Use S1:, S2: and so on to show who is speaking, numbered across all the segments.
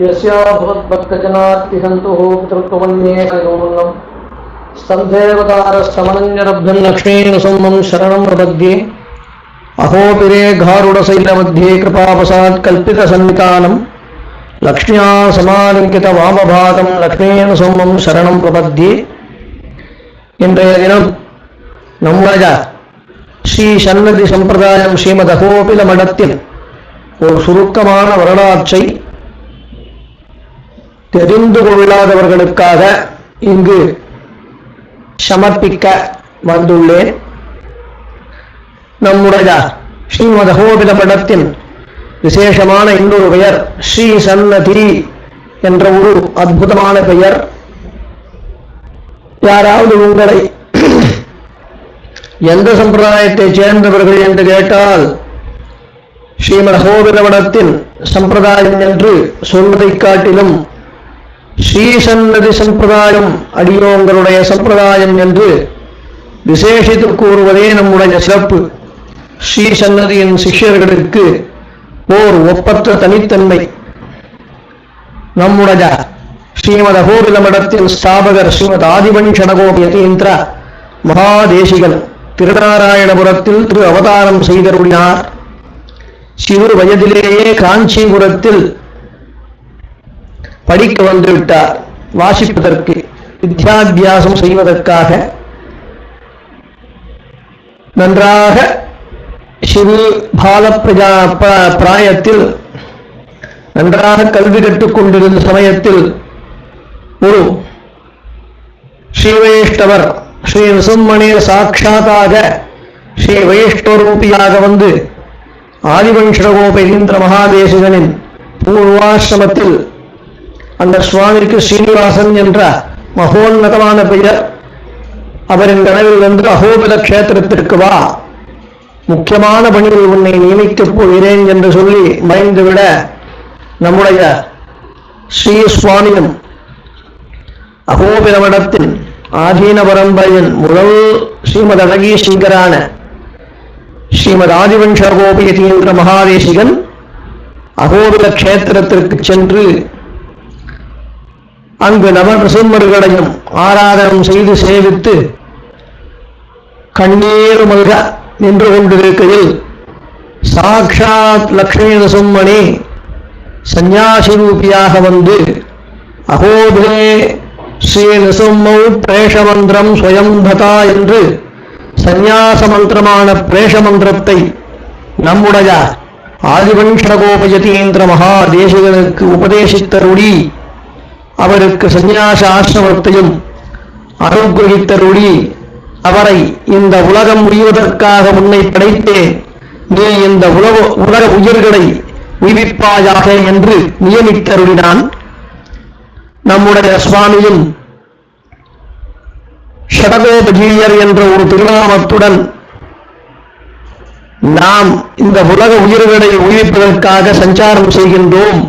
S1: यस्या भवद्भक्तजनात्तिहन्तुः पितृत्वमन्ये करोन्नम् स्तन्धेवतारस्तमनन्यरब्धं लक्ष्मीं सोमं शरणं प्रपद्ये अहोपिरे घारुडशैलमध्ये कृपावसात् कल्पितसन्निकानं लक्ष्म्या समालिङ्कितवामभागं लक्ष्मीं सोमं शरणं प्रपद्ये இன்றைய தினம் நம்முடைய ஸ்ரீ சன்னதி சம்பிரதாயம் ஸ்ரீமத் அகோபில மடத்தில் ஒரு சுருக்கமான வரலாற்றை தெரிந்து கொள்ளாதவர்களுக்காக இங்கு சமர்ப்பிக்க வந்துள்ளேன். நம்முடைய ஸ்ரீமத அகோபில மடத்தின் விசேஷமான இன்னொரு பெயர் ஸ்ரீ சன்னதி என்ற ஒரு அற்புதமான பெயர். யாராவது உங்களை எந்த சம்பிரதாயத்தை சேர்ந்தவர்கள் என்று கேட்டால் ஸ்ரீமத் படத்தின் சம்பிரதாயம் என்று சொல்வதைக் காட்டிலும் ஸ்ரீசன்னதி சம்பிரதாயம் அடியோங்களுடைய சம்பிரதாயம் என்று விசேஷித்து கூறுவதே நம்முடைய சிறப்பு. ஸ்ரீசன்னதியின் சிஷ்யர்களுக்கு ஓர் ஒப்பற்ற தனித்தன்மை. நம்முடைய ஸ்ரீமத அகோபில ஸ்தாபகர் ஸ்ரீமத் ஆதிவன்ஷணகோபி யதீந்திர மகாதேசிகன் திருநாராயணபுரத்தில் திரு அவதாரம் செய்தருளினார். சிறு வயதிலேயே காஞ்சிபுரத்தில் படிக்க வந்துவிட்டார். வாசிப்பதற்கு வித்யாபியாசம் செய்வதற்காக நன்றாக சிறு பால பிரஜா பிராயத்தில் நன்றாக கல்வி கற்றுக் கொண்டிருந்த சமயத்தில் ஒரு ஸ்ரீ வைஷ்ணவர் ஸ்ரீ நரசிம்மணியர் சாட்சாத்தாக ஸ்ரீ வைஷ்ணவரூபியாக வந்து ஆதிவன்ஷகோபேந்திர மகாதேசிகனின் பூர்வாசிரமத்தில் அந்த சுவாமிக்கு ஸ்ரீனிவாசன் என்ற மகோன்னதமான பெயர். அவரின் கனவில் வந்து அகோபித க்ஷேத்திரத்திற்கு வா. முக்கியமான பணியில் உன்னை நியமிக்கப் போகிறேன் என்று சொல்லி மறைந்துவிட நம்முடைய ஸ்ரீ சுவாமியும் அகோபிரமடத்தின் ஆதீன பரம்பரையின் முதல் ஸ்ரீமத் அழகிய சிங்கரான ஸ்ரீமத் ஆதிவன்ஷ கோபியதீந்திர மகாதேசிகன் அகோபித கஷேத்திரத்திற்கு சென்று அங்கு நபர் நவநரசிம்மர்களையும் ஆராதனம் செய்து சேவித்து கண்ணீர் மல்க நின்று கொண்டிருக்கையில் சாக்ஷாத் லக்ஷ்மி நசும்மணி சந்நியாசி ரூபியாக வந்து அகோபே ஸ்ரீ நசும்மௌ பிரேஷ மந்திரம் ஸ்வயம் ததா என்று சந்நியாச மந்திரமான பிரேஷ மந்திரத்தை நம்முடைய ஆதிவன்ஷகோபயதீந்திர மகா தேசிகனுக்கு உபதேசித்தருடி அவருக்கு சந்நியாச ஆசிரமத்தையும் அனுகிரகித்தருளி அவரை இந்த உலகம் உய்வதற்காக உன்னை படைத்தேன் நீ இந்த உலக உலக உயிர்களை உய்விப்பாயாக என்று நியமித்தருளினான். நம்முடைய சுவாமியும் ஷடகோபஜீயர் என்ற ஒரு திருநாமத்துடன் நாம் இந்த உலக உயிர்களை உயிர்ப்பதற்காக சஞ்சாரம் செய்கின்றோம்.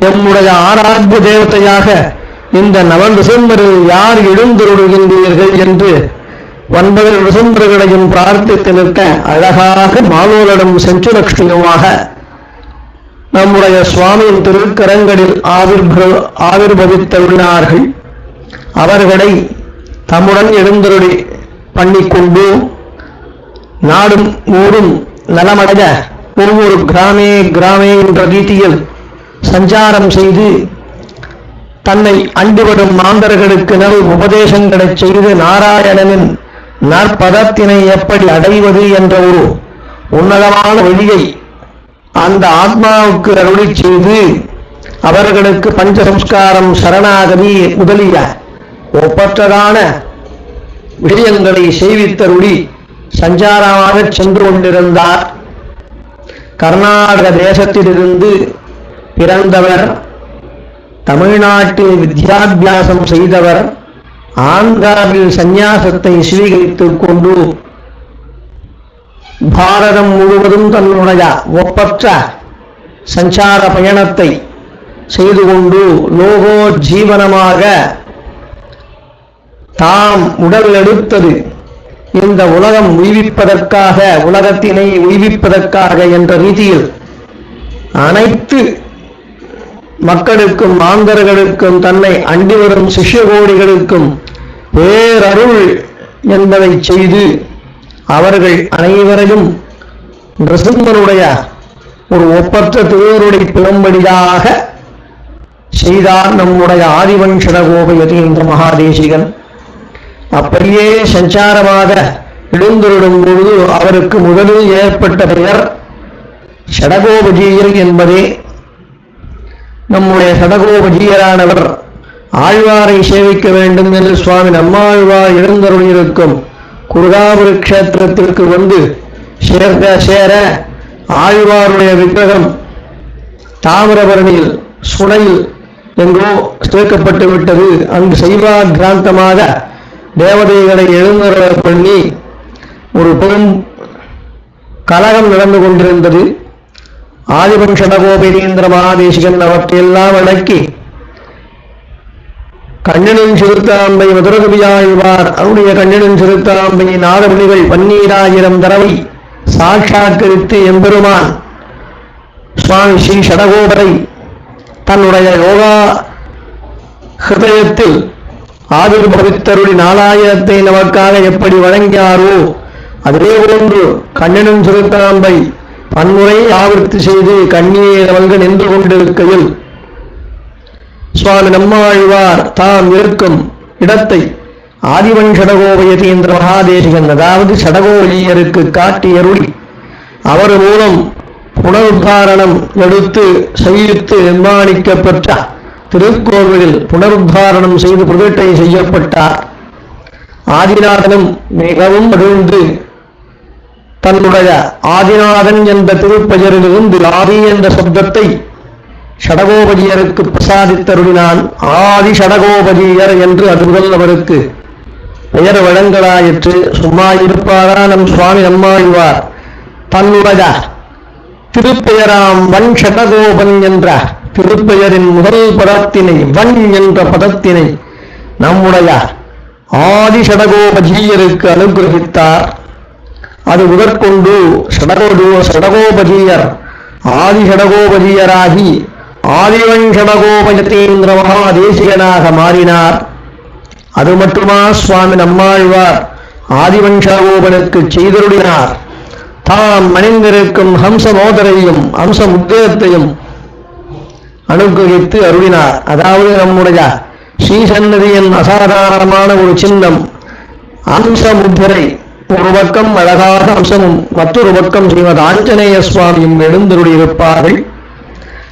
S1: நம்முடைய ஆராத்திய தேவதையாக இந்த நவன் டிசம்பரில் யார் எழுந்தருளுகின்றீர்கள் என்று ஒன்பது டிசம்பர்களையும் பிரார்த்தித்து நிற்க அழகாக மாலோலிடம் செஞ்சுலட்சுமியுமாக நம்முடைய சுவாமியின் திருக்கரங்களில் ஆவிர்ப ஆவிர்பவித்துள்ளார்கள் அவர்களை தம்முடன் எழுந்தருளி பண்ணிக்கொண்டு நாடும் ஊரும் நலமடைய. ஒவ்வொரு கிராமே கிராமே என்ற ரீதியில் சஞ்சாரம் செய்து தன்னை அண்டிவரும் மாந்தர்களுக்கு நல் உபதேசங்களைச் செய்து நாராயணனின் நற்பதத்தினை எப்படி அடைவது என்ற ஒரு உன்னதமான வழியை அந்த ஆத்மாவுக்கு அருளி செய்து அவர்களுக்கு பஞ்சசம்ஸ்காரம் சரணாகதி முதலிய ஒப்பற்றதான விடயங்களை செய்வித்தருளி சஞ்சாரமாகச் சென்று கொண்டிருந்தார். கர்நாடக தேசத்திலிருந்து பிறந்தவர் தமிழ்நாட்டில் வித்யாபியாசம் செய்தவர் ஆந்திராவில் சந்நியாசத்தை சுவீகரித்துக் கொண்டு பாரதம் முழுவதும் தன்னுடைய ஒப்பற்ற சஞ்சார பயணத்தை செய்து கொண்டு லோகோ ஜீவனமாக தாம் உடல் எடுத்தது. இந்த உலகம் உய்விப்பதற்காக உலகத்தினை உய்விப்பதற்காக என்ற ரீதியில் அனைத்து மக்களுக்கும் மாந்தர்களுக்கும் தன்னை அண்டி வரும் சிஷ்ய கோடிகளுக்கும் பேரருள் என்பதை செய்து அவர்கள் அனைவரையும் நிருசிம்மனுடைய ஒரு ஒப்பற்ற திருவருளை பெறும்படியாக செய்தார் நம்முடைய ஆதிவංಶட கோபயதீந்திர மகாதேசிகன். அப்படியே சஞ்சாரமாக எழுந்தருடும் பொழுது அவருக்கு முதலில் ஏற்பட்ட பெயர் ஷடகோபஜீயர் என்பதே. நம்முடைய சடகோபஜீயரானவர் ஆழ்வாரை சேவிக்க வேண்டும் என்று சுவாமி நம்மாழ்வார் எழுந்தருளியிருக்கும் குருகாபுரி கஷேத்திரத்திற்கு வந்து சேர்க்க சேர ஆழ்வாருடைய விக்கிரகம் தாமிரபரணியில் சுனையில் எங்கோ சேர்க்கப்பட்டு விட்டது. அங்கு சைவா கிராந்தமாக தேவதைகளை எழுந்தருள பண்ணி ஒரு பெரும் கலகம் நடந்து கொண்டிருந்தது. ஆதிவம்சடகோபேதீந்திர மகாதேசிகன் அவற்றையெல்லாம் அடக்கி கண்ணனின் சிறுத்தாம்பை மதுரகவியாழ்வார் அவருடைய கண்ணனின் சிறுத்தாம்பை நாதமுனிகள் பன்னீராயிரம் தடவை சாட்சாத்கரித்து எம்பெருமான் சுவாமி ஸ்ரீ ஷடகோபரை தன்னுடைய யோகா ஹிருதயத்தில் ஆதிர்பவித்தருடைய நாலாயிரத்தை நமக்காக எப்படி வழங்கியாரோ அதே போன்று கண்ணனும் சிறுத்தாம்பை பன்முறை ஆவர்த்தி செய்து கண்ணீர் வங்க நின்று கொண்டிருக்கையில் சுவாமி நம்மாழ்வார் தாம் இருக்கும் இடத்தை ஆதிவன் சடகோபயதீந்திர மகாதேசிகன் அதாவது சடகோபலியருக்கு காட்டியருளி அவர் மூலம் புனருத்தாரணம் எடுத்து செய்வித்து நிர்மாணிக்கப்பட்ட திருக்கோவிலில் புனருத்தாரணம் செய்து புகட்டை செய்யப்பட்டார். ஆதிநாதனும் மிகவும் மகிழ்ந்து தன்னுடைய ஆதிநாதன் என்ற திருப்பெயரிலிருந்து ஆதி என்ற சப்தத்தை ஷடகோபதியருக்கு பிரசாதித்தருளினான். ஆதி ஷடகோபதியர் என்று அது முதல் அவருக்கு பெயர் வழங்கலாயிற்று. சும்மா இருப்பாரா? நம் சுவாமி நம்மாழ்வார் தன்னுடைய திருப்பெயராம் வன் ஷடகோபன் என்ற திருப்பெயரின் முதல் பதத்தினை வன் என்ற பதத்தினை நம்முடைய ஆதி ஷடகோபதியருக்கு அனுகிரகித்தார். அது முதற்கொண்டு ஷடகோடு ஷடகோபஜீயர் ஆதி ஷடகோபஜீயராகி ஆதிவன் ஷடகோபயத்தேந்திர மகாதேசிகனாக மாறினார். அது மட்டுமா? சுவாமி நம்மாழ்வார் ஆதிவன் ஷடகோபனுக்கு செய்தருளினார். தாம் மணிந்திருக்கும் ஹம்ச மோதரையும் ஹம்ச உத்தேகத்தையும் அனுகிரகித்து அருளினார். அதாவது நம்முடைய ஸ்ரீசன்னதியின் அசாதாரணமான ஒரு சின்னம் அம்ச முத்திரை ஒரு பக்கம் அழகாக அம்சமும் மற்றொரு பக்கம் ஸ்ரீமத் ஆஞ்சநேய சுவாமியும் எழுந்தருளியிருப்பார்கள்.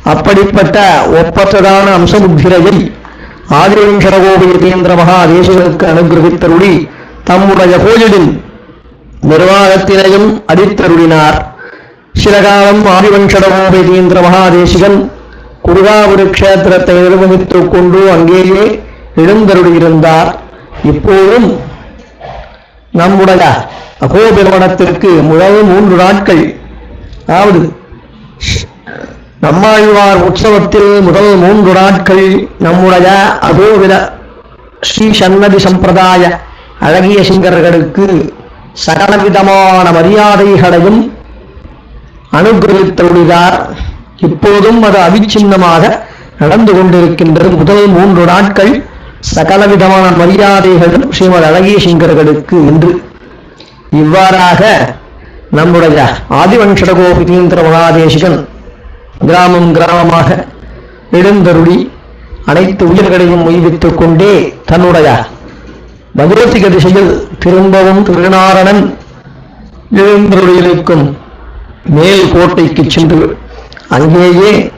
S1: அப்படிப்பட்ட ஒப்பற்றதான அம்சமுத்திரையை ஆதிரவிங்கரகோபயதீந்திர மகாதேசங்களுக்கு அனுகிரகித்தருளி தம்முடைய கோயிலின் நிர்வாகத்தினையும் அடித்தருளினார். சில காலம் ஆதிவன்ஷடகோபயதீந்திர மகாதேசிகன் குருகாபுரி க்ஷேத்திரத்தை நிர்வகித்துக் கொண்டு அங்கேயே எழுந்தருளியிருந்தார். இப்போதும் நம்முடைய அகோபிரமணத்திற்கு முதல் மூன்று நாட்கள். அதாவது நம்மாழ்வார் உற்சவத்தில் முதல் மூன்று நாட்கள் நம்முடைய அகோபிர ஸ்ரீ சன்னதி சம்பிரதாய அழகிய சிங்கர்களுக்கு சகலவிதமான மரியாதைகளையும் அனுகிரகித்தருளினார் இப்போதும் அது அவிச்சின்னமாக நடந்து கொண்டிருக்கின்றது. முதல் மூன்று நாட்கள் சகலவிதமான மரியாதைகளும் ஸ்ரீமத் அழகிய சிங்கர்களுக்கு என்று. இவ்வாறாக நம்முடைய ஆதிவன்ஷடகோபிதீந்திர மகாதேசிகன் கிராமம் கிராமமாக எழுந்தருளி அனைத்து உயிர்களையும் உய்வித்துக் கொண்டே தன்னுடைய பகவதிக திசையில் திரும்பவும் திருநாரணன் எழுந்தருளியிருக்கும் மேல் கோட்டைக்கு சென்று அங்கேயே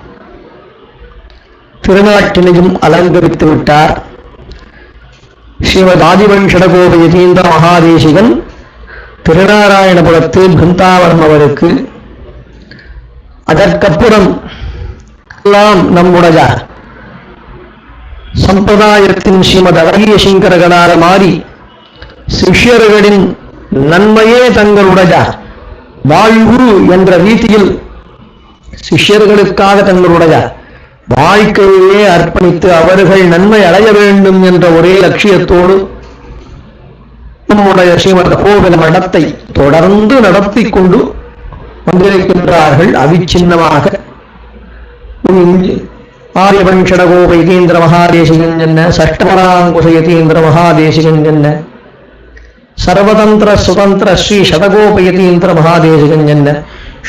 S1: திருநாட்டினையும் அலங்கரித்து விட்டார். ஸ்ரீமத் ஆதிவன்ஷடகோப யதீந்திர மகாதேசிகன் திருநாராயணபுரத்தில் பிருந்தாவனம் அவருக்கு. அதற்கப்புறம் எல்லாம் நம்முடைய சம்பிரதாயத்தின் ஸ்ரீமத் அழகிய சங்கரகனார மாறி சிஷ்யர்களின் நன்மையே தங்களுடைய வாழ்வு என்ற ரீதியில் சிஷ்யர்களுக்காக தங்களுடைய வாழ்க்கையே அர்ப்பணித்து அவர்கள் நன்மை அடைய வேண்டும் என்ற ஒரே லட்சியத்தோடு நம்முடைய ஸ்ரீமத கோவில் மடத்தை தொடர்ந்து நடத்தி கொண்டு வந்திருக்கின்றார்கள். அவிச்சின்னமாக. ஆரியவன் ஷடகோப யதீந்திர மகாதேசிகன் என்ன சஷ்டபராங்குஷ யதீந்திர மகாதேசிகன் என்ன சர்வதந்திர சுதந்திர ஸ்ரீ ஷடகோபயதீந்திர மகாதேசிகன் என்ன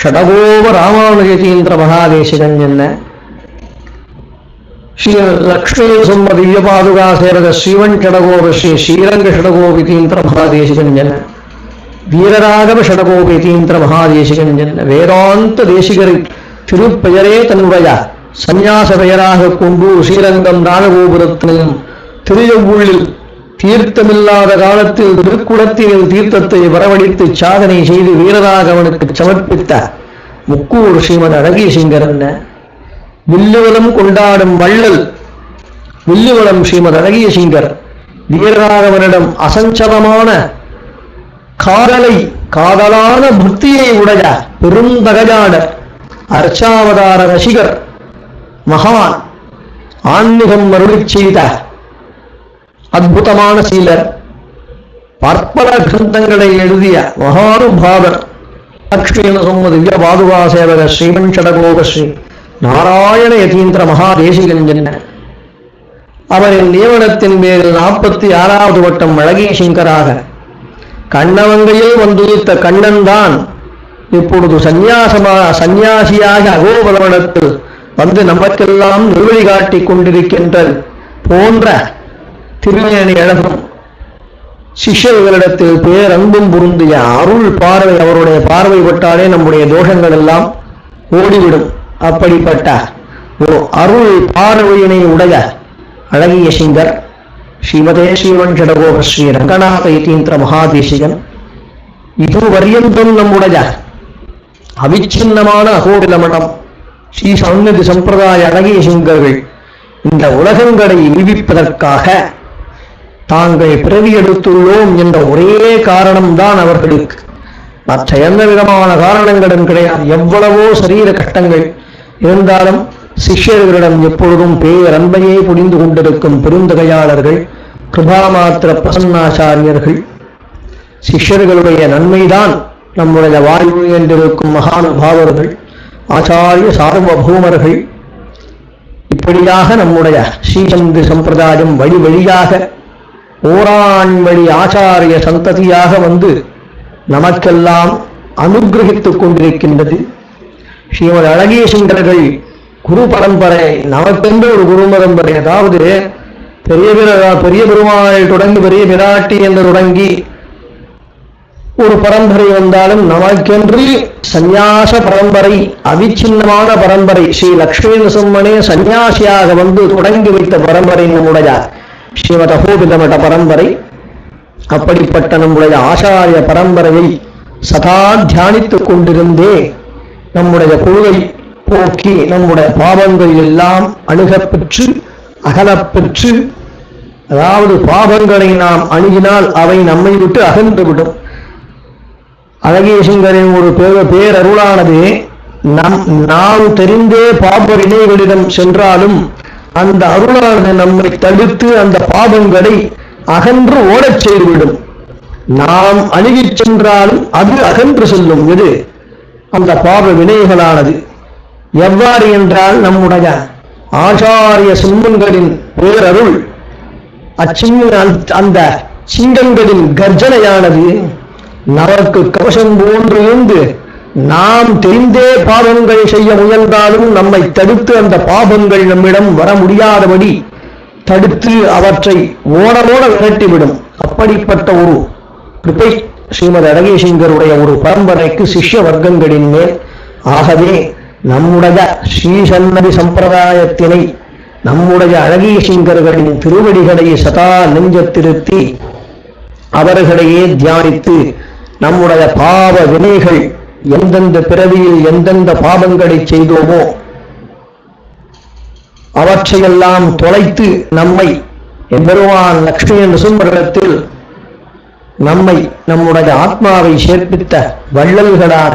S1: ஷடகோப ராமானுஜதீந்திர மகாதேசிகன் என்ன ஸ்ரீ லக்ஷ்மி சும்ம திவ்ய பாதுகா சேவக ஸ்ரீவன் ஷடகோப ஸ்ரீ ஸ்ரீரங்க ஷடகோபிதீந்திர மகாதேசிகன் என்ன வீரராகவ ஷடகோபிதீந்திர மகாதேசிகன் என்ன வேதாந்த தேசிகரை திருப்பெயரே தன்னுடைய. சந்நியாச பெயராக கொண்டு ஸ்ரீரங்கம் ராஜகோபுரத்திலும் திருஜவுள்ளில் தீர்த்தமில்லாத காலத்தில் திருக்குளத்தில் தீர்த்தத்தை வரவழைத்து சாதனை செய்து வீரராகவனுக்கு சமர்ப்பித்த முக்கூர் ஸ்ரீமன் அழகீசிங்கர் என்ன வில்லுவலம் கொண்டாடும் வள்ளல். வில்லுவலம் ஸ்ரீமத் அழகிய சிங்கர் வீரராகவனிடம் அசஞ்சலமான காதலை காதலான புத்தியை உடைய பெருந்தகஜாடர் அர்ச்சாவதார ரசிகர் மகான் ஆன்மீகம் மருளி செய்த அற்புதமான சீலர் பற்பல கிரந்தங்களை எழுதிய மகானுபாவர் லக்ஷ்மீன சொம்ம திவ்ய பாதுகா சேவக ஸ்ரீமன் சடகோபஸ்ரீ. நாராயண யதீந்திர மகாதேசிகன் என்ன அவரின் நியமனத்தின் பேரில் நாற்பத்தி ஆறாவது வட்டம் அழகிய சங்கராக கண்ணவங்கையில் வந்துரித்த கண்ணன் தான் இப்பொழுது சந்நியாசமா சந்நியாசியாக அகோபலவனத்தில் வந்து நமக்கெல்லாம் நிறுவழி காட்டிக் கொண்டிருக்கின்ற போன்ற திருமணி அழகும் சிஷ்யர்களிடத்தில் பேரன்பும் பொருந்திய அருள் பார்வை அவருடைய பார்வை பட்டாலே நம்முடைய தோஷங்கள் எல்லாம் ஓடிவிடும். அப்படிப்பட்ட ஒரு அருள் பார்வையினை உடைய அழகிய சிங்கர் ஸ்ரீமதே ஸ்ரீவன் ஜடகோப ஸ்ரீ ரங்கநாத யதீந்திர மகாதேசிகன் இதுவரியந்தும் நம்முடைய அவிச்சின்னமான அகோபிலமணம் ஸ்ரீ சௌநதி சம்பிரதாய அழகிய சிங்கர்கள் இந்த உலகங்களை விவிப்பதற்காக தாங்கள் பிறவி எடுத்துள்ளோம் என்ற ஒரே காரணம்தான் அவர்களுக்கு. மற்ற எந்த விதமான காரணங்களும் கிடையாது. எவ்வளவோ சரீர கட்டங்கள் இருந்தாலும் சிஷ்யர்களிடம் எப்பொழுதும் பேரன்பையே புரிந்து கொண்டிருக்கும் பெருந்தகையாளர்கள் கிருபாமாத்திர பிரசன்னாச்சாரியர்கள். சிஷ்யர்களுடைய நன்மைதான் நம்முடைய வாழ்வு என்றிருக்கும் மகானுபாவர்கள் ஆச்சாரிய சார்வபூமர்கள். இப்படியாக நம்முடைய ஸ்ரீசந்து சம்பிரதாயம் வழி வழியாக ஓராண் வழி ஆச்சாரிய சந்ததியாக வந்து நமக்கெல்லாம் அனுகிரகித்துக் கொண்டிருக்கின்றது. ஸ்ரீமத் அழகிய சுந்தரர்கள் குரு பரம்பரை நமக்கென்று ஒரு குரு பரம்பரை. அதாவது பெரிய பெரிய பெருமாளை தொடங்கி பெரிய பிராட்டி என்று தொடங்கி ஒரு பரம்பரை வந்தாலும் நமக்கென்று சந்நியாச பரம்பரை அவிச்சின்னமான பரம்பரை. ஸ்ரீ லக்ஷ்மி நரசிம்மனே சன்னியாசியாக வந்து தொடங்கி வைத்த பரம்பரை நம்முடைய ஸ்ரீமத பரம்பரை. அப்படிப்பட்ட நம்முடைய ஆச்சாரிய பரம்பரையை சதா தியானித்துக் கொண்டிருந்தே நம்முடைய குழுவை போக்கி நம்முடைய பாவங்கள் எல்லாம் அணுகப்பெற்று பெற்று அதாவது பாவங்களை நாம் அணுகினால் அவை நம்மை விட்டு அகன்றுவிடும். அழகேசங்கரின் ஒரு பேரருளானது நம் நாம் தெரிந்தே பாப இணைகளிடம் சென்றாலும் அந்த அருளானது நம்மை தடுத்து அந்த பாபங்களை அகன்று ஓடச் செய்துவிடும். நாம் அணுகிச் சென்றாலும் அது அகன்று செல்லும். இது அந்த பாப வினைகளானது. எவ்வாறு என்றால் நம்முடைய ஆச்சாரிய சிம்மங்களின் பேரருள் அச்சிங்க அந்த- அந்த சிங்கங்களின் கர்ஜனையானது நமக்கு கவசம் போன்று இருந்து நாம் தெரிந்தே பாவங்கள் செய்ய முயன்றாலும் நம்மை தடுத்து அந்த பாவங்கள் நம்மிடம் வர முடியாதபடி தடுத்து அவற்றை ஓடமோட விரட்டிவிடும். அப்படிப்பட்ட ஒரு கிருபை ஸ்ரீமதி அழகேசிங்கருடைய ஒரு பரம்பரைக்கு சிஷ்ய வர்க்கங்களின் மேல் ஆகவே நம்முடைய ஸ்ரீசன்னதி சம்பிரதாயத்தினை நம்முடைய அழகிய சிங்கர்களின் திருவடிகளை சதா நெஞ்சத்திருத்தி அவர்களையே தியானித்து நம்முடைய பாவ வினைகள் எந்தெந்த பிறவியில் எந்தெந்த பாவங்களை செய்தோமோ அவற்றையெல்லாம் தொலைத்து நம்மை எம்பெருவான் லக்ஷ்மி நரசிம்மரிடத்தில் நம்மை நம்முடைய ஆத்மாவை சேர்ப்பித்த வள்ளல்களான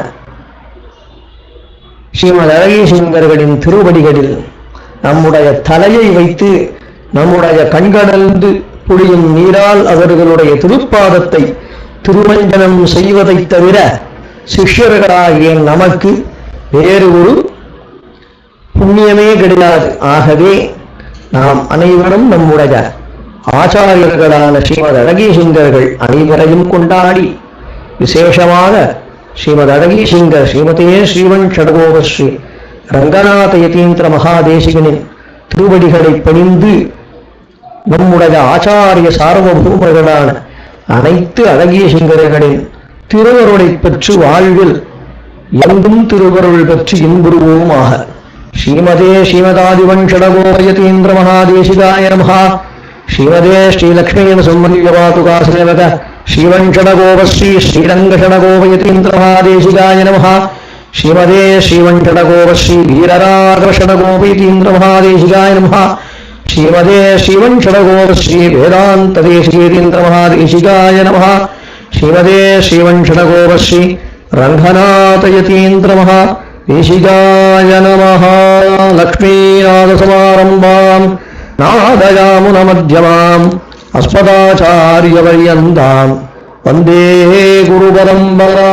S1: ஸ்ரீமத் அழகேசிங்கர்களின் திருவடிகளில் நம்முடைய தலையை வைத்து நம்முடைய கண்கடந்து புளியும் நீரால் அவர்களுடைய திருப்பாதத்தை திருமஞ்சனம் செய்வதைத் தவிர சிஷ்யர்களாகிய நமக்கு வேறு ஒரு புண்ணியமே கிடையாது. ஆகவே நாம் அனைவரும் நம்முடைய ஆச்சாரியர்களான ஸ்ரீமத் அழகீசிங்கர்கள் அனைவரையும் கொண்டாடி விசேஷமாக ஸ்ரீமத் அழகீசிங்கர் ஸ்ரீமதே ஸ்ரீவன் ஷடகோபஸ்ரீ ரங்கநாத யதீந்திர மகாதேசிகனின் திருவடிகளை பணிந்து நம்முடைய ஆச்சாரிய சார்வபூமர்களான அனைத்து அழகிய சிங்கர்களின் திருவருளை பெற்று வாழ்வில் எங்கும் திருவருள் பெற்று இன்புறுவோமாக. ஸ்ரீமதே ஸ்ரீமதாதிவன் ஷடகோபயதீந்திர மகாதேசிகாய நமஹா. ಶ್ರೀಮದೇ ಶ್ರೀಲಕ್ಷ್ಮಿಯನ್ನು ಸಂಬಂಧಿತವಾತುಕಾಸನವತ ಶ್ರೀವಂಷಣಗೋಪಶ್ರೀ ಶ್ರೀರಂಗಷಣಗೋಪಯತೀಂದ್ರಮಹಾದೇಶಿಗಾಯ ನಮಃ ಶ್ರೀಮದೇ ಶ್ರೀವಂಷಣಗೋಪಶ್ರೀ ವೀರರಾಘವಷಣಗೋಪಯತೀಂದ್ರಮಹಾದೇಶಿಗಾಯ ನಮಃ ಶ್ರೀಮದೇ ಶ್ರೀವಂಷಣಗೋಪಶ್ರೀ ವೇದಾಂತದೇಶೀತೀಂದ್ರಮಹಾದೇಶಿಗಾಯ ನಮಃ ಶ್ರೀಮದೇ ಶ್ರೀವಂಷಣಗೋಪಶ್ರೀ ರಂಗನಾಥಯತೀಂದ್ರಮಃ ದೇಶಿಗಾಯ ನಮಃ ಲಕ್ಷ್ಮೀನಾಥಸಮಾರಂಭಾಂ నాదయామునమధ్యమాం అస్మదాచార్యపర్యంతాం వందే గురుపరంపరా